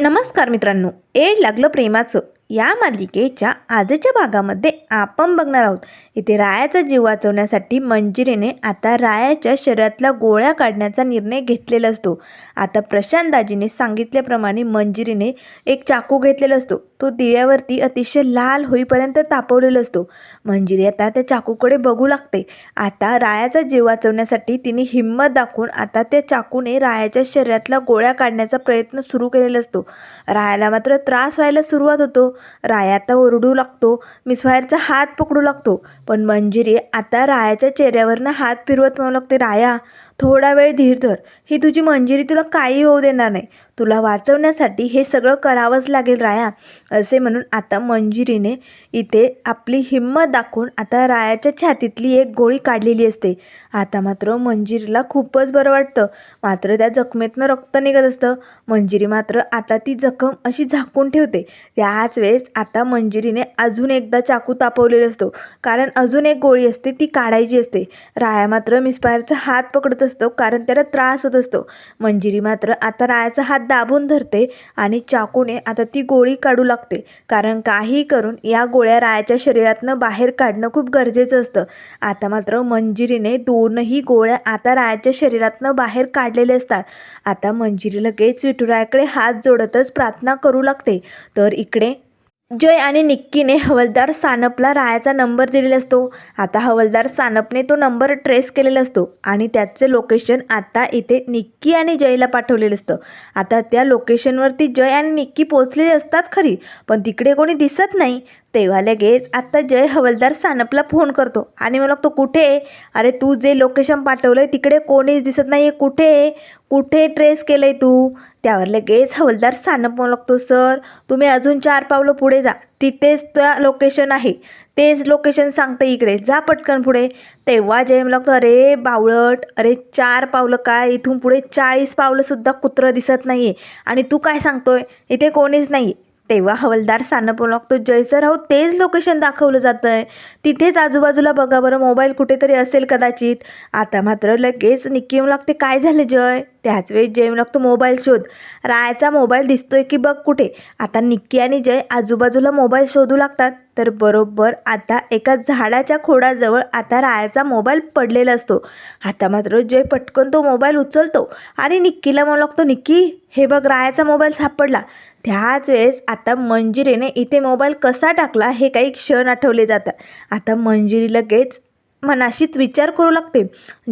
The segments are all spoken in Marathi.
नमस्कार मित्रांनो. एड लागलं प्रेमाचं. या मालिकेच्या आजच्या भागामध्ये आपण बघणार आहोत. इथे रायाचा जीव वाचवण्यासाठी मंजिरीने आता रायाच्या शरीरातल्या गोळ्या काढण्याचा निर्णय घेतलेला असतो. आता प्रशांत दाजीने सांगितल्याप्रमाणे मंजिरीने एक चाकू घेतलेला असतो. तो दिव्यावरती अतिशय लाल होईपर्यंत तापवलेला असतो. मंजिरी आता त्या चाकूकडे बघू लागते. आता रायाचा जीव वाचवण्यासाठी तिने हिंमत दाखवून आता त्या चाकूने रायाच्या शरीरातल्या गोळ्या काढण्याचा प्रयत्न सुरू केलेला असतो. रायाला मात्र त्रास व्हायला सुरुवात होतो. राया आता ओरडू लागतो मिसफायरचा हात पकडू लागतो. पण मंजिरी आता रायाच्या चेहऱ्यावरनं हात फिरवत म्हणू लागते राया थोडा वेळ धीर धर. ही तुझी मंजिरी तुला काही होऊ देणार नाही. तुला वाचवण्यासाठी हे सगळं करावंच लागेल राया. असे म्हणून आता मंजिरीने इथे आपली हिंमत दाखवून आता रायाच्या छातीतली एक गोळी काढलेली असते. आता मात्र मंजिरीला खूपच बरं वाटतं. मात्र त्या जखमेतनं रक्त निघत असतं. मंजिरी मात्र आता ती जखम अशी झाकून ठेवते. त्याच वेळेस आता मंजिरीने अजून एकदा चाकू तापवलेला असतो. कारण अजून एक गोळी असते ती काढायची असते. राया मात्र मिसपायरचा हात पकडत असतो कारण त्याला त्रास होत असतो. मंजिरी मात्र आता रायाचा हात दाबून धरते आणि चाकूने आता ती गोळी काढू लागते. कारण काही करून या गोळ्या रायाच्या शरीरातनं बाहेर काढणं खूप गरजेचं असतं. आता मात्र मंजिरीने दोनही गोळ्या आता रायाच्या शरीरातनं बाहेर काढलेले असतात. आता मंजिरी लगेच विठुरायाकडे हात जोडतच प्रार्थना करू लागते. तर इकडे जय आणि निक्कीने हवलदार सानपला रायाचा नंबर दिलेला असतो. आता हवलदार सानपने तो नंबर ट्रेस केलेला असतो आणि त्याचे लोकेशन आता इथे निक्की आणि जयला पाठवलेलं असतं. आता त्या लोकेशनवरती जय आणि निक्की पोचलेली असतात खरी पण तिकडे कोणी दिसत नाही. तेव्हा लगेच आत्ता जय हवलदार सानपला फोन करतो. आणि मला तो कुठे आहे? अरे तू जे लोकेशन पाठवलं आहे तिकडे कोणीच दिसत नाही आहे कुठे आहे? कुठे ट्रेस केलं आहे तू? त्यावर लगेच हवलदार सानप म्हणू लागतो सर तुम्ही अजून चार पावलं पुढे जा. तिथेच त्या लोकेशन आहे. तेच लोकेशन सांगतं इकडे. जा पटकन पुढे. तेव्हा जय मला लागतो अरे बावळट. अरे चार पावलं काय? इथून पुढे चाळीस पावलंसुद्धा कुत्रं दिसत नाही आहे आणि तू काय सांगतोय? इथे कोणीच नाही तेव्हा हवलदार सानप लागतो जय सर हो तेच लोकेशन दाखवलं जातं आहे तिथेच आजूबाजूला बघा बरं मोबाईल कुठेतरी असेल कदाचित. आता मात्र लगेच निक्की येऊ लागते काय झालं जय? त्याच वेळी जय येऊ लागतो मोबाईल शोध. रायाचा मोबाईल दिसतोय की बघ कुठे? आता निक्की आणि जय आजूबाजूला मोबाईल शोधू लागतात. तर बरोबर आता एका झाडाच्या खोडाजवळ आता रायाचा मोबाईल पडलेला असतो. आता मात्र जय पटकन तो मोबाईल उचलतो आणि निक्कीला म्हणू लागतो निक्की हे बघ रायाचा मोबाईल सापडला. त्याच वेळेस आता मंजिरीने इथे मोबाईल कसा टाकला हे काही क्षण आठवले जातात. आता मंजिरी लगेच मनाशीच विचार करू लागते.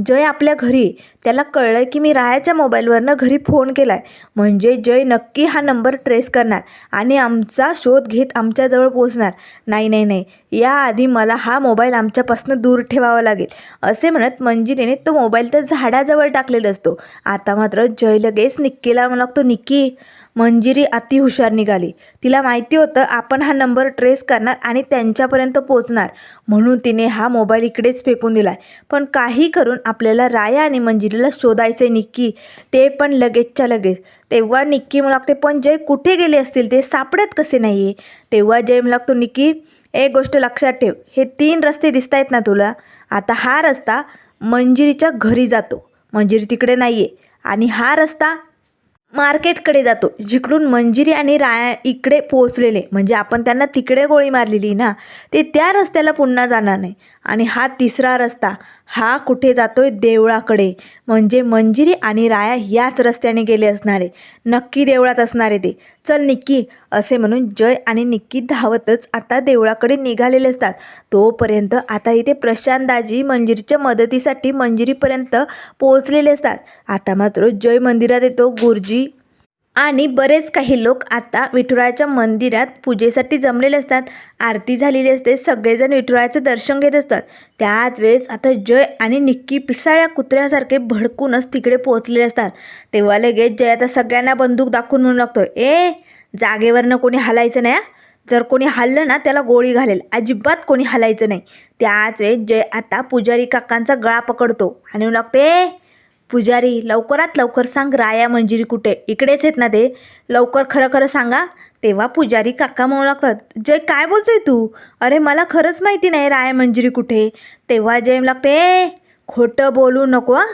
जय आपल्या घरी. त्याला कळलं की मी रायाच्या मोबाईलवरनं घरी फोन केला आहे म्हणजे जय नक्की हा नंबर ट्रेस करणार आणि आमचा शोध घेत आमच्याजवळ पोचणार नाही नाही नाही. याआधी मला हा मोबाईल आमच्यापासून दूर ठेवावा लागेल. असे म्हणत मंजिरीने तो मोबाईल तर झाडाजवळ टाकलेला असतो. आता मात्र जय लगेच निक्कीला म्हणतो लागतो निक्की मंजिरी अतिहुशार निघाली. तिला माहिती होतं आपण हा नंबर ट्रेस करणार आणि त्यांच्यापर्यंत पोचणार. म्हणून तिने हा मोबाईल इकडेच फेकून दिला आहे पण काही करून आपल्याला राया आणि मंजिरीला शोधायचं आहे निक्की. ते पण लगेचच्या लगेच. तेव्हा निक्की मला लागते पण जय कुठे गेले असतील? ते सापडत कसे नाही आहे तेव्हा जय मला लागतो निक्की एक गोष्ट लक्षात ठेव. हे तीन रस्ते दिसत आहेत ना तुला? आता हा रस्ता मंजिरीच्या घरी जातो. मंजिरी तिकडे नाही आहे आणि हा रस्ता मार्केटकडे जातो. जिकडून मंजिरी आणि राया इकडे पोचलेले म्हणजे आपण त्यांना तिकडे गोळी मारलेली ना ते त्या रस्त्याला पुन्हा जाणार नाही. आणि हा तिसरा रस्ता हा कुठे जातो आहे देवळाकडे. म्हणजे मंजिरी आणि राया याच रस्त्याने गेले असणारे. नक्की देवळात असणारे ते. चल निक्की असे म्हणून जय आणि निक्की धावतच आता देवळाकडे निघालेले असतात. तोपर्यंत आता इथे प्रशांतदाजी मंजिरीच्या मदतीसाठी मंजिरीपर्यंत पोहोचलेले असतात. आता मात्र जय मंदिरात येतो गुरुजी. आणि बरेच काही लोक आता विठुरायाच्या मंदिरात पूजेसाठी जमलेले असतात. आरती झालेली असते. सगळेजण विठुरायाचं दर्शन घेत असतात. त्याच वेळेस आता जय आणि निक्की पिसाळ्या कुत्र्यासारखे भडकूनच तिकडे पोहोचलेले असतात. तेव्हा लगेच जय आता सगळ्यांना बंदूक दाखवून म्हणू लागतो ए जागेवरनं कोणी हलायचं नाही हा. जर कोणी हल्लं ना त्याला गोळी घालेल. अजिबात कोणी हलायचं नाही. त्याच वेळेस जय आता पुजारी काकांचा गळा पकडतो आणि म्हणू लागतो ए पुजारी लवकरात लवकर सांग राया मंजिरी कुठे? इकडेच आहेत ना ते? लवकर खरं खरं सांगा. तेव्हा पुजारी काका म्हणू लागतात जय काय बोलतोय तू? अरे मला खरंच माहिती नाही राया मंजिरी कुठे. तेव्हा जय लागते ए खोटं बोलू नको हां.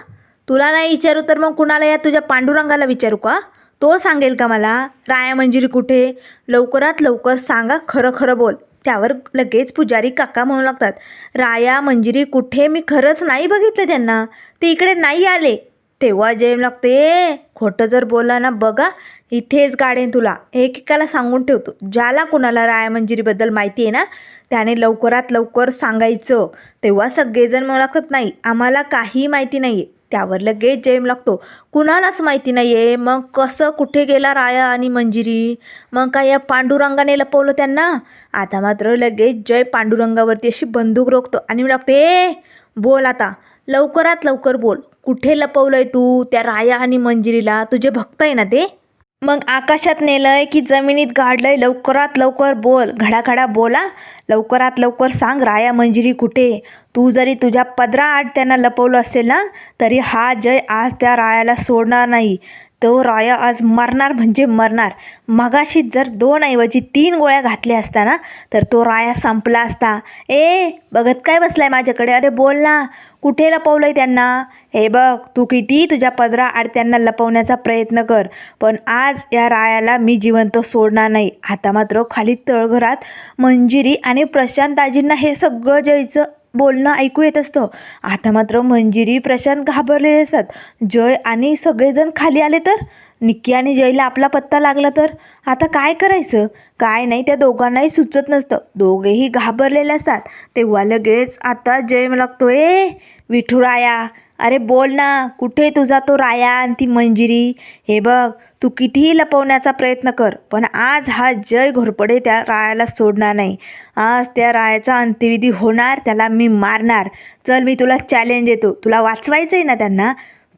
तुला नाही विचारू तर मग कुणाला या तुझ्या पांडुरंगाला विचारू का? तो सांगेल का मला? राया मंजिरी कुठे? लवकरात लवकर सांगा खरं खरं बोल. त्यावर लगेच पुजारी काका म्हणू लागतात राया मंजिरी कुठे? मी खरंच नाही बघितलं त्यांना. ते इकडे नाही आले. तेव्हा जेम लागते. खोटं जर बोला ना बघा इथेच गाडेन तुला. एकेकाला सांगून ठेवतो. ज्याला कुणाला राया मंजिरीबद्दल माहिती आहे ना त्याने लवकरात लवकर सांगायचं. तेव्हा सगळेजण मला लागतात नाही आम्हाला काही माहिती नाही आहे त्यावर लगेच जयम लागतो. कुणालाच माहिती नाही आहे मग कसं कुठे गेला राया आणि मंजिरी? मग काय या पांडुरंगाने लपवलं त्यांना? आता मात्र लगेच जय पांडुरंगावरती अशी बंदूक रोखतो आणि मी लागते ए बोल आता. लवकरात लवकर बोल. कुठे लपवलंय तू त्या राया आणि मंजिरीला? तुझे भक्त आहे ना ते? मग आकाशात नेलंय की जमिनीत गाडलंय. लवकरात लवकर बोल. घडाघडा बोला. लवकरात लवकर सांग राया मंजिरी कुठे? तू जरी तुझ्या पदरा आठ त्यांना लपवलं असेल ना तरी हा जय आज त्या रायाला सोडणार नाही. तो राया आज मरणार म्हणजे मरणार. मगाशी जर दोन ऐवजी तीन गोळ्या घातल्या असता ना तर तो राया संपला असता. ए बघत काय बसलाय माझ्याकडे? अरे बोल ना कुठे लपवलंय त्यांना? हे बघ तू किती तुझ्या पदरा आड त्यांना लपवण्याचा प्रयत्न कर. पण आज या रायाला मी जिवंत सोडणार नाही. आता मात्र खाली तळघरात मंजिरी आणि प्रशांत दाजींना हे सगळं जयचं बोलणं ऐकू येत असतं. आता मात्र मंजिरी प्रशांत घाबरलेले असतात. जय आणि सगळेजण खाली आले तर? निक्की आणि जयला आपला पत्ता लागला तर? आता काय करायचं? काय नाही त्या दोघांनाही सुचत नसतं. दोघेही घाबरलेले असतात. तेव्हा लगेच आता जय लागतो ए विठुराया अरे बोल ना कुठे तुझा तो राया आणि ती मंजिरी? हे बघ तू कितीही लपवण्याचा प्रयत्न कर पण आज हा जय घोरपडे त्या रायाला सोडणार नाही. आज त्या रायाचा अंत्यविधी होणार त्याला मी मारणार. चल मी तुला चॅलेंज देतो. तुला वाचवायचं आहे ना त्यांना?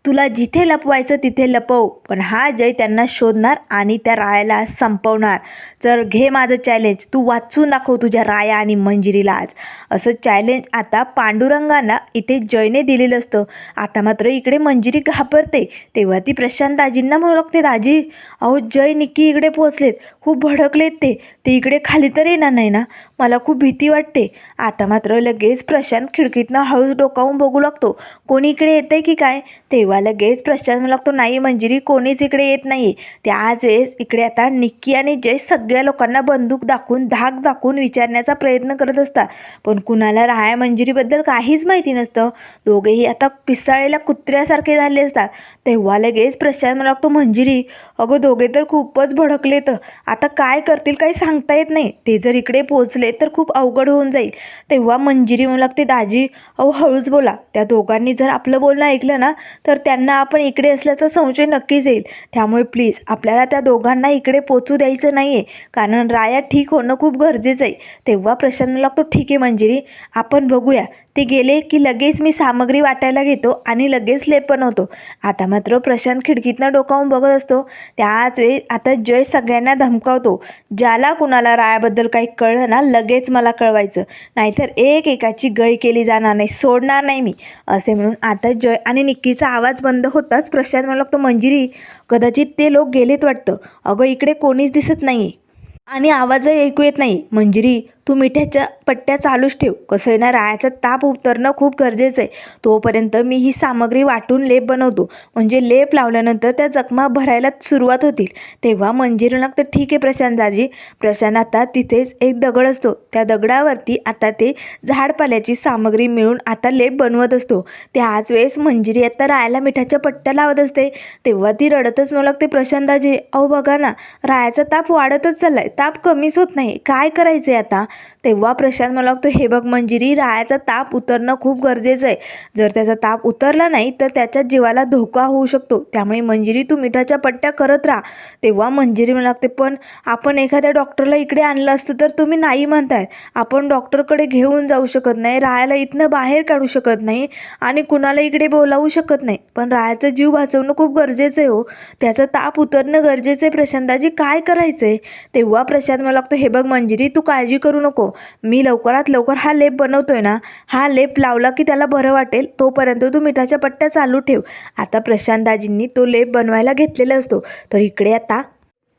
तुला जिथे लपवायचं तिथे लपव पण हा जय त्यांना शोधणार आणि त्या रायाला संपवणार. तर घे माझं चॅलेंज तू वाचून दाखव तुझ्या राया आणि मंजिरीला आज. असं चॅलेंज आता पांडुरंगांना इथे जयने दिलेलं असतं. आता मात्र इकडे मंजिरी घाबरते. तेव्हा ती प्रशांत दाजींना म्हणू लागते दाजी अहो जय निक्की इकडे पोहोचलेत. खूप भडकलेत ते. ते इकडे खाली तर येणार नाही ना? मला खूप भीती वाटते. आता मात्र लगेच प्रशांत खिडकीतनं हळूच डोकावून बघू लागतो. कोणी इकडे येतंय की काय? तेव्हा लगेच प्रशांत म्हणू लागतो नाही मंजिरी कोणीच इकडे येत नाही त्याच वेळेस इकडे आता निक्की आणि जय सगळे दुसऱ्या लोकांना बंदूक दाखवून धाक दाखवून विचारण्याचा प्रयत्न करत असतात. पण कुणाला राया मंजिरीबद्दल काहीच माहिती नसतं. दोघेही आता पिसाळलेल्या कुत्र्यासारखे झाले असतात. तेव्हा लगेच प्रशांत मला लागतो मंजिरी अगं दोघे तर खूपच भडकलेत. आता काय करतील काही सांगता येत नाही. ते जर इकडे पोचले तर खूप अवघड होऊन जाईल. तेव्हा मंजिरी म्हणू लागते दाजी अहो हळूच बोला. त्या दोघांनी जर आपलं बोलणं ऐकलं ना तर त्यांना आपण इकडे असल्याचा संशय नक्कीच येईल. त्यामुळे प्लीज आपल्याला त्या दोघांना इकडे पोचू द्यायचं नाही आहे कारण राया ठीक होणं खूप गरजेचं आहे. तेव्हा प्रशांत लागतो ठीक आहे मंजिरी आपण बघूया. ते गेले की लगेच मी सामग्री वाटायला घेतो आणि लगेच लेप होतो. आता मात्र प्रशांत खिडकीतनं डोकावून बघत असतो. त्याच वेळी आता जय सगळ्यांना धमकावतो. ज्याला कुणाला रायाबद्दल काही कळलं ना लगेच मला कळवायचं. नाहीतर एक एकाची गय केली जाणार नाही सोडणार नाही मी. असे म्हणून आता जय आणि निक्कीचा आवाज बंद होताच प्रशांत मला लागतो मंजिरी कदाचित ते लोक गेलेत वाटतं. अगं इकडे कोणीच दिसत नाही आणि आवाजही ऐकू येत नाही. मंजिरी तू मिठ्याच्या पट्ट्या चालूच ठेव. कसं आहे ना रायाचा ताप उतरणं खूप गरजेचं आहे. तोपर्यंत मी ही सामग्री वाटून लेप बनवतो. म्हणजे लेप लावल्यानंतर त्या जखमा भरायला सुरुवात होतील. तेव्हा मंजिरी लागतं ठीक आहे प्रशांत दाजी. प्रशांत आता तिथेच एक दगड असतो. त्या दगडावरती आता ते झाडपाल्याची सामग्री मिळून आता लेप बनवत असतो. त्याच वेळेस मंजिरी आता रायाला मिठाच्या पट्ट्या लावत असते. तेव्हा ती रडतच म्हणू लागते प्रशांत दाजी अहो बघा ना रायाचा ताप वाढतच चाललाय. ताप कमीच होत नाही. काय करायचं आहे आता? तेव्हा प्रशांत मला लागतो हे बघ मंजिरी रायाचा ताप उतरणं खूप गरजेचं आहे. जर त्याचा ताप उतरला नाही तर त्याच्या जीवाला धोका होऊ शकतो. त्यामुळे मंजिरी तू मिठाच्या पट्ट्या करत राहा. तेव्हा मंजिरी मला लागते पण आपण एखाद्या डॉक्टरला इकडे आणलं असतं तर तुम्ही नाही म्हणताय. आपण डॉक्टरकडे घेऊन जाऊ शकत नाही रायाला इथनं बाहेर काढू शकत नाही आणि कुणाला इकडे बोलावू शकत नाही. पण रायाचा जीव वाचवणं खूप गरजेचं आहे हो. त्याचा ताप उतरणं गरजेचं आहे. प्रशांताजी काय करायचं आहे तेव्हा प्रशांत मला लागतो हे बघ मंजिरी तू काळजी करू नको. मी लवकरात लवकर हा लेप बनवतोय ना हा लेप लावला की त्याला बरं वाटेल तोपर्यंत तू मिठाच्या पट्ट्या चालू ठेव. आता प्रशांत दाजींनी तो लेप बनवायला घेतलेला असतो. तर इकडे आता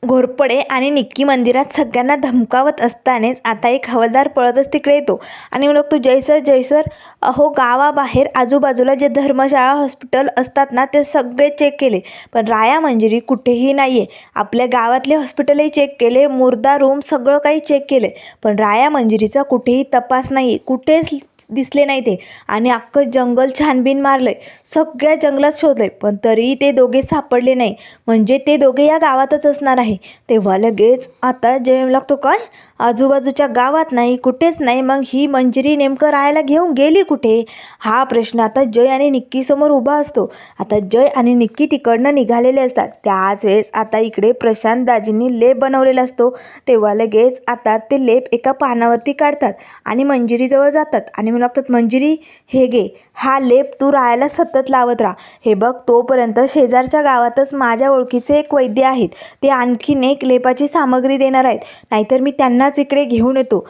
घोरपडे आणि निक्की मंदिरात सगळ्यांना धमकावत असतानाच आता एक हवालदार पळतच तिकडे येतो. आणि मग तो जयसर जयसर अहो गावाबाहेर आजूबाजूला जे धर्मशाळा हॉस्पिटल असतात ना ते सगळे चेक केले. पण राया मंजिरी कुठेही नाही आहे आपल्या गावातले हॉस्पिटलही चेक केले मुर्दा रूम सगळं काही चेक केले. पण राया मंजिरीचा कुठेही तपास नाही आहे कुठेच दिसले नाही ते. आणि अख्खं जंगल छानबीन मारलं आहे सगळ्या जंगलात शोधलं आहे पण तरीही ते दोघे सापडले नाही. म्हणजे ते दोघे या गावातच असणार आहे. तेव्हा लगेच आता जेम लागतो काय आजूबाजूच्या गावात नाही कुठेच नाही. मग ही मंजिरी नेमकं राहायला घेऊन गेली कुठे? हा प्रश्न आता जय आणि निक्कीसमोर उभा असतो. आता जय आणि निक्की तिकडनं निघालेले असतात. त्याच वेळेस आता इकडे प्रशांत दाजींनी लेप बनवलेला असतो. तेव्हा लगेच आता ते लेप एका पानावरती काढतात आणि मंजिरीजवळ जातात आणि घेऊन लागतात मंजिरी हे घे. हा लेप तू राहायला सतत लावत राहा. हे बघ तोपर्यंत शेजारच्या गावातच माझ्या ओळखीचे एक वैद्य आहेत. ते आणखीन एक लेपाची सामग्री देणार आहेत. नाहीतर मी त्यांनाच इकडे घेऊन येतो.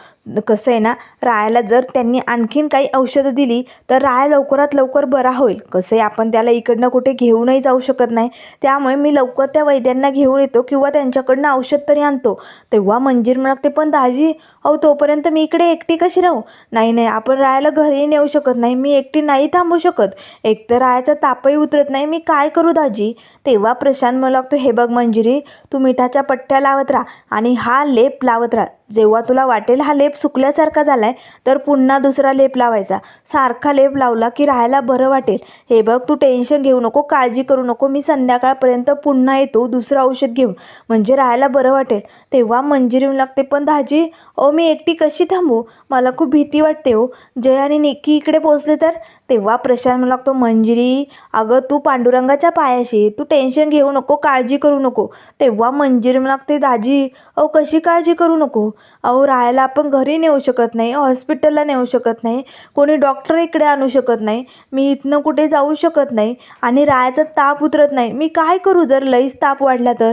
कसं आहे ना रायाला जर त्यांनी आणखीन काही औषधं दिली तर राया लवकरात लवकर बरा होईल. कसं आहे आपण त्याला इकडनं कुठे घेऊनही जाऊ शकत नाही. त्यामुळे मी लवकर त्या वैद्यांना घेऊन येतो किंवा त्यांच्याकडनं औषध तरी आणतो. तेव्हा मंजीर म्हणते पण दाजी अहो तोपर्यंत मी इकडे एकटी कशी राहू? नाही नाही आपण रायाला घरी नेऊ शकत नाही. मी एकटी नाही थांबू शकत. एकतर रायाचा तापही उतरत नाही. मी काय करू दाजी? तेव्हा प्रशांत मला लागतो हे बघ मंजिरी तू मिठाच्या पट्ट्या लावत राहा आणि हा लेप लावत राहा. जेव्हा तुला वाटेल हा लेप सुकल्यासारखा झाला आहे तर पुन्हा दुसरा लेप लावायचा. सारखा लेप लावला की राहायला बरं वाटेल. हे बघ तू टेन्शन घेऊ नको काळजी करू नको. मी संध्याकाळपर्यंत पुन्हा येतो दुसरं औषध घेऊन. म्हणजे राहायला बरं वाटेल. तेव्हा मंजिरी लागते. पण दाजी ओ मी एकटी कशी थांबू? मला खूप भीती वाटते हो. जय आणि निक्की इकडे पोचले तर? तेव्हा प्रशांत मला लागतो मंजिरी अगं तू पांडुरंगाच्या पायाशी तू टेन्शन घेऊ नको काळजी करू नको. तेव्हा मंजिरी मला लागते दाजी अहो कशी काळजी करू नको? अहो राहायला आपण घरी नेऊ शकत नाही हॉस्पिटलला नेऊ शकत नाही कोणी डॉक्टर इकडे आणू शकत नाही मी इथनं कुठे जाऊ शकत नाही आणि राहायचा ताप उतरत नाही. मी काय करू जर लईच ताप वाढला तर?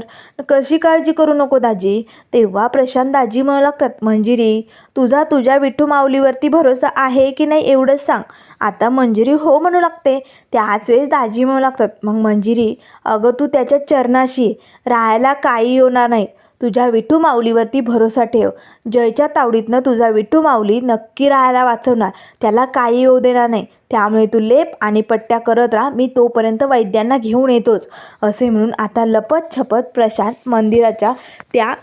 कशी काळजी करू नको दाजी? तेव्हा प्रशांत दाजी म्हणू लागतात मंजिरी तुझा तुझ्या विठू माऊलीवरती भरोसा आहे की नाही एवढंच सांग. आता मंजिरी हो म्हणू लागते. त्याच वेळेस दाजी म्हणू लागतात मग मंजिरी अगं तू त्याच्या चरणाशी राहायला काही होणार नाही. तुझ्या विठू माऊलीवरती भरोसा ठेव. जयच्या तावडीतनं तुझा विठू माऊली नक्की राहायला वाचवणार. त्याला काही येऊ देणार नाही. त्यामुळे तू लेप आणि पट्ट्या करत राहा. मी तोपर्यंत वैद्यांना घेऊन येतोच. असे म्हणून आता लपत छपत प्रशांत मंदिराच्या त्या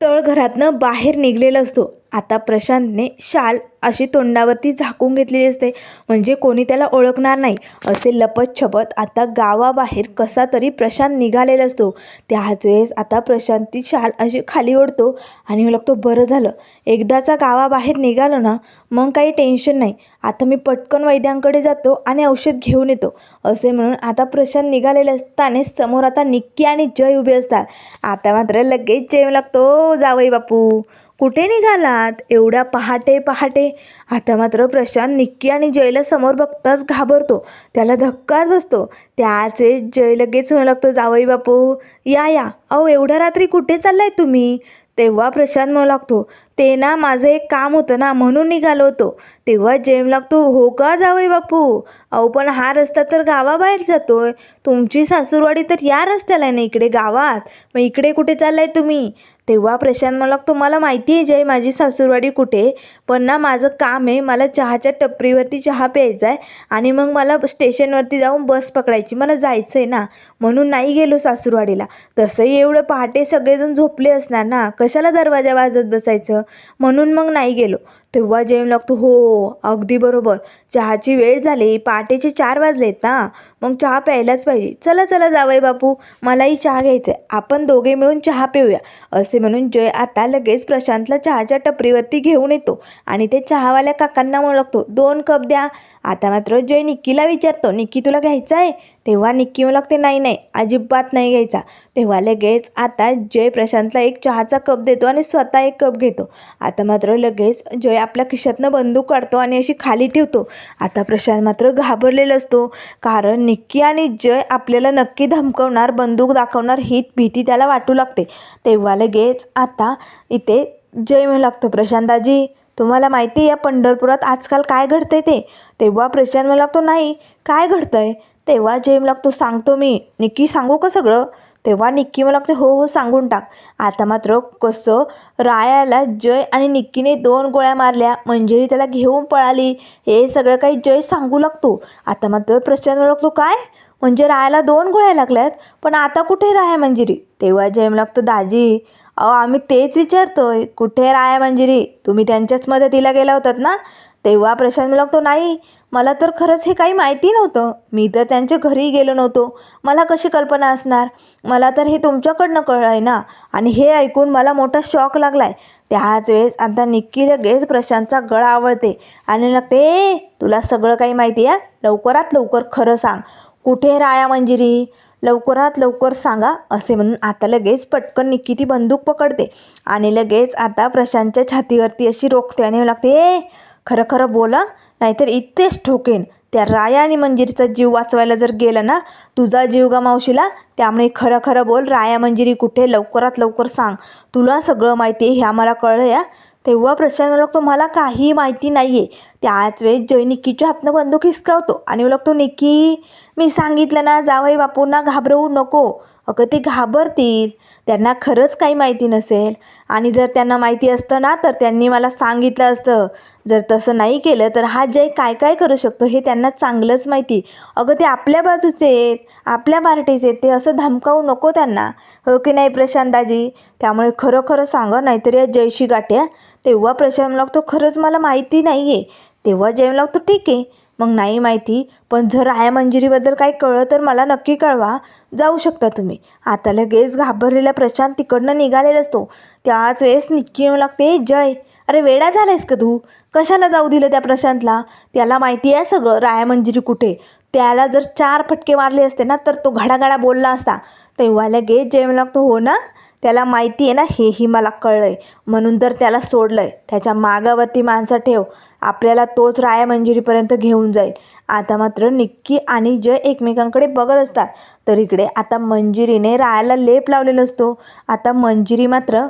तळघरातनं बाहेर निघलेला असतो. आता प्रशांतने शाल अशी तोंडावरती झाकून घेतलेली असते. म्हणजे कोणी त्याला ओळखणार नाही. असे लपत छपत आता गावाबाहेर कसा तरी प्रशांत निघालेला असतो. त्याच वेळेस आता प्रशांत ती शाल अशी खाली ओढतो आणि मला लागतो बरं झालं. एकदाचा गावाबाहेर निघालो ना मग काही टेन्शन नाही. आता मी पटकन वैद्यांकडे जातो आणि औषध घेऊन येतो. असे म्हणून आता प्रशांत निघालेले असताना समोर आता निक्की आणि जय उभे असतात. आता मात्र लगेच जय लागतो. जावई बापू. कुठे निघालात? एवढ्या पहाटे पहाटे. आता मात्र प्रशांत निक्की आणि जयला समोर बघताच घाबरतो. त्याला धक्काच बसतो. त्याच वेळेस जय लगेच म्हणू लागतो जावई बापू या या. अहो एवढ्या रात्री कुठे चाललाय तुम्ही? तेव्हा प्रशांत म्हणू लागतो ते ना माझं एक काम होतं ना म्हणून निघालो होतो. तेव्हा जेम लागतो हो का जावई बापू? अहो पण हा रस्ता तर गावाबाहेर जातोय. तुमची सासूरवाडी तर या रस्त्याला आहे ना इकडे गावात. मग इकडे कुठे चाललाय तुम्ही? तेव्हा प्रशांत मला तुम्हाला मला माहिती आहे जय माझी सासूरवाडी कुठे पण ना माझं काम आहे मला चहाच्या टपरीवरती चहा प्यायचा आहे आणि मग मला स्टेशनवरती जाऊन बस पकडायची मला जायचं आहे ना म्हणून नाही गेलो सासूरवाडीला. तसंही एवढं पहाटे सगळेजण झोपले असणार ना कशाला दरवाजा वाजत बसायचं? म्हणून मग नाही गेलो. तेव्हा जेम लागतो. हो अगदी बरोबर. चहाची वेळ झाली पहाटेचे चार वाजलेत ना. मग चहा प्यायलाच पाहिजे. चला चला जावई बापू. मलाही चहा घ्यायचा आहे आपण दोघे मिळून चहा पिऊया. असे म्हणून जय आता लगेच प्रशांतला चहाच्या टपरीवरती घेऊन येतो. आणि ते चहावाल्या काकांना म्हणू लागतो दोन कप द्या. आता मात्र जय निक्कीला विचारतो निक्की तुला घ्यायचा आहे तेव्हा निक्की म्हणू लागते नाही नाही अजिबात नाही घ्यायचा. तेव्हा लगेच आता जय प्रशांतला एक चहाचा कप देतो आणि स्वतः एक कप घेतो. आता मात्र लगेच जय आपल्या खिशातनं बंदूक काढतो आणि अशी खाली ठेवतो. आता प्रशांत मात्र घाबरलेला असतो कारण निक्की आणि जय आपल्याला नक्की धमकवणार बंदूक दाखवणार ही भीती त्याला वाटू लागते. तेव्हा लगेच आता इथे जय म्हणू लागतो प्रशांताजी तुम्हाला माहिती आहे या पंढरपुरात आजकाल काय घडतंय ते? तेव्हा प्रशांत म्हणू लागतो नाही काय घडतंय? तेव्हा जय म्हणू लागतो सांगतो मी. निक्की सांगू का सगळं? तेव्हा निक्की मला लागते हो हो सांगून टाक. आता मात्र कसं रायाला जय आणि निक्कीने दोन गोळ्या मारल्या. मंजिरी त्याला घेऊन पळाली. हे सगळं काही जय सांगू लागतो. आता मात्र प्रश्न मला लागतो काय? म्हणजे रायाला दोन गोळ्या लागल्यात? पण आता कुठे राया मंजिरी? तेव्हा जय लागतो दाजी अहो आम्ही तेच विचारतोय. कुठे राया मंजिरी? तुम्ही त्यांच्याच मदतीला गेला होतात ना? तेव्हा प्रशांत मला लागतो नाही. मला तर खरंच हे काही माहिती नव्हतं. मी तर त्यांच्या घरी गेलो नव्हतो. मला कशी कल्पना असणार? मला तर हे तुमच्याकडनं कळलं आहे ना? आणि हे ऐकून मला मोठा शॉक लागला आहे त्याच वेळेस आता निक्की लगेच प्रशांतचा गळा आवडते आणि लागते तुला सगळं काही माहिती आहे? लवकरात लवकर खरं सांग. कुठे राया मंजिरी? लवकरात लवकर सांगा असे म्हणून आता लगेच पटकन निक्की ती बंदूक पकडते आणि लगेच आता प्रशांतच्या छातीवरती अशी रोखते आणि लागते ए खरं खरं बोला नाहीतर इथेच ठोकेन. त्या राया आणि मंजिरीचा जीव वाचवायला जर गेलं ना तुझा जीव गमावशीला त्यामुळे खरं खरं बोल राया मंजिरी कुठे लवकरात लवकर सांग. तुला सगळं माहिती आहे हे आम्हाला कळलं या. तेव्हा प्रशांत लागतो मला काही माहिती नाही आहे त्याच वेळेस जय निक्कीच्या हातनं बंदूक हिसकावतो आणि लागतो निक्की मी सांगितलं ना जावई बापूंना घाबरवू नको. अगं ते घाबरतील. त्यांना खरंच काही माहिती नसेल. आणि जर त्यांना माहिती असतं ना तर त्यांनी मला सांगितलं असतं. जर तसं नाही केलं तर हा जय काय काय करू शकतो हे त्यांना चांगलंच माहिती. अगं ते आपल्या बाजूचे आहेत आपल्या पार्टीचे आहेत ते असं धमकावू नको त्यांना. हो की नाही प्रशांत दाजी त्यामुळे खरं खरं सांगा नाहीतर या जयशी गाठ्या तेव्हा प्रशांत लागतो खरंच मला माहिती नाही आहे तेव्हा जय लागतो ठीक आहे. मग नाही माहिती पण जर आया मंजिरीबद्दल काही कळलं तर मला नक्की कळवा. जाऊ शकता तुम्ही. आता लगेच घाबरलेला प्रशांत तिकडनं निघालेला असतो त्याच वेळेस निक्की येऊ लागते जय. अरे वेडा झालायस का तू? कशाला जाऊ दिलं त्या प्रशांतला? त्याला माहिती आहे सगळं राया मंजिरी कुठे? त्याला जर चार फटके मारले असते ना तर तो घडाघडा बोलला असता. तेव्हा लगेच जेम लागतो हो ना? त्याला माहिती आहे ना हेही मला कळलं आहे म्हणून तर त्याला सोडलं आहे त्याच्या मागावरती माणसं ठेव. आपल्याला तोच राया मंजुरीपर्यंत घेऊन जाईल. आता मात्र निक्की आणि जय एकमेकांकडे बघत असतात. तर इकडे आता मंजिरीने रायाला लेप लावलेला असतो. आता मंजिरी मात्र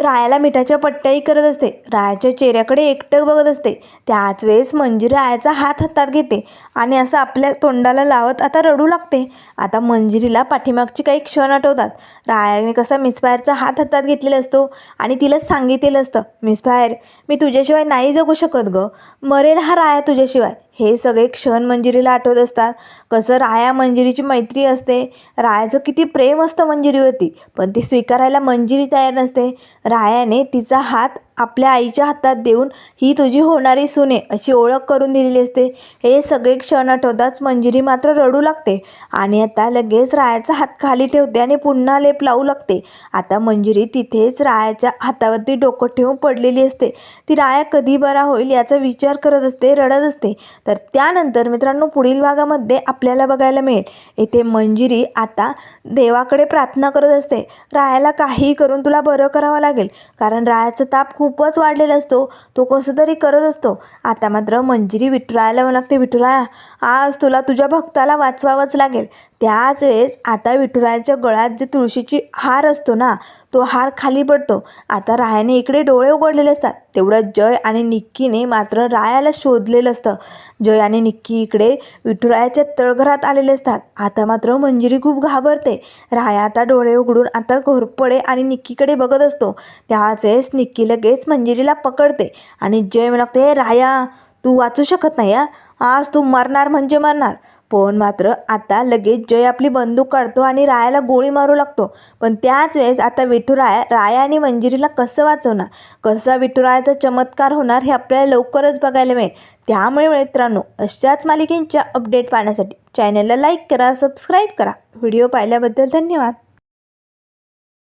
रायाला मिठाच्या पट्ट्याही करत असते. रायाच्या चेहऱ्याकडे एकटक बघत असते. त्याच वेळेस मंजिरी रायाचा हात हातात घेते आणि असं आपल्या तोंडाला लावत आता रडू लागते. आता मंजिरीला पाठीमागची काही क्षण आठवतात. रायाने कसा मिसफायरचा हात हातात घेतलेला असतो आणि तिला सांगितलेलं असतं मिसफायर मी तुझ्याशिवाय नाही जगू शकत गं. मरेल हा राया तुझ्याशिवाय. हे सगळे क्षण मंजिरीला आठवत असतात. कसं राया मंजिरीची मैत्री असते. रायाचं किती प्रेम असतं मंजिरीवरती पण ते स्वीकारायला मंजिरी तयार नसते. रायाने तिचा हात आपल्या आईच्या हातात देऊन ही तुझी होणारी सुने अशी ओळख करून दिलेली असते. हे सगळे क्षण आठवताच मंजिरी मात्र रडू लागते. आणि आता लगेच रायाचा हात खाली ठेवते आणि पुन्हा लेप लावू लागते. आता मंजिरी तिथेच रायाच्या हातावरती डोकं ठेवून पडलेली असते. ती राया कधी बरा होईल याचा विचार करत असते रडत असते. तर त्यानंतर मित्रांनो पुढील भागामध्ये आपल्याला बघायला मिळेल. येथे मंजिरी आता देवाकडे प्रार्थना करत असते. रायाला काही करून तुला बरं करावं लागेल. कारण रायाचा ताप खूप खूपच वाढलेला असतो. तो कसं तरी करत असतो. आता मात्र मंजिरी विठुरायाला म्हणू लागते विठुराया आज तुला तुझ्या भक्ताला वाचवावंच लागेल. त्याच वेळेस आता विठुरायाच्या गळ्यात जे तुळशीची हार असतो ना तो हार खाली पडतो. आता रायाने इकडे डोळे उघडलेले असतात. तेवढं जय आणि निक्कीने मात्र रायाला शोधलेलं असतं. जय आणि निक्की इकडे विठुरायाच्या तळघरात आलेले असतात. आता मात्र मंजिरी खूप घाबरते. राया आता डोळे उघडून आता घोरपडे आणि निक्कीकडे बघत असतो. त्याच वेळेस निक्की लगेच मंजिरीला पकडते आणि जय म्हणते राया तू वाचू शकत नाही आज तू मरणार म्हणजे मरणार. पण मात्र आता लगेच जय आपली बंदूक काढतो आणि रायाला गोळी मारू लागतो. पण त्याच वेळेस आता विठुराया राया आणि मंजिरीला कसं वाचवणार? कसा विठुरायाचा चमत्कार होणार हे आपल्याला लवकरच बघायला मिळेल. त्यामुळे मित्रांनो अशाच मालिकेंच्या अपडेट पाहण्यासाठी चॅनलला लाईक करा सबस्क्राईब करा. व्हिडिओ पाहिल्याबद्दल धन्यवाद.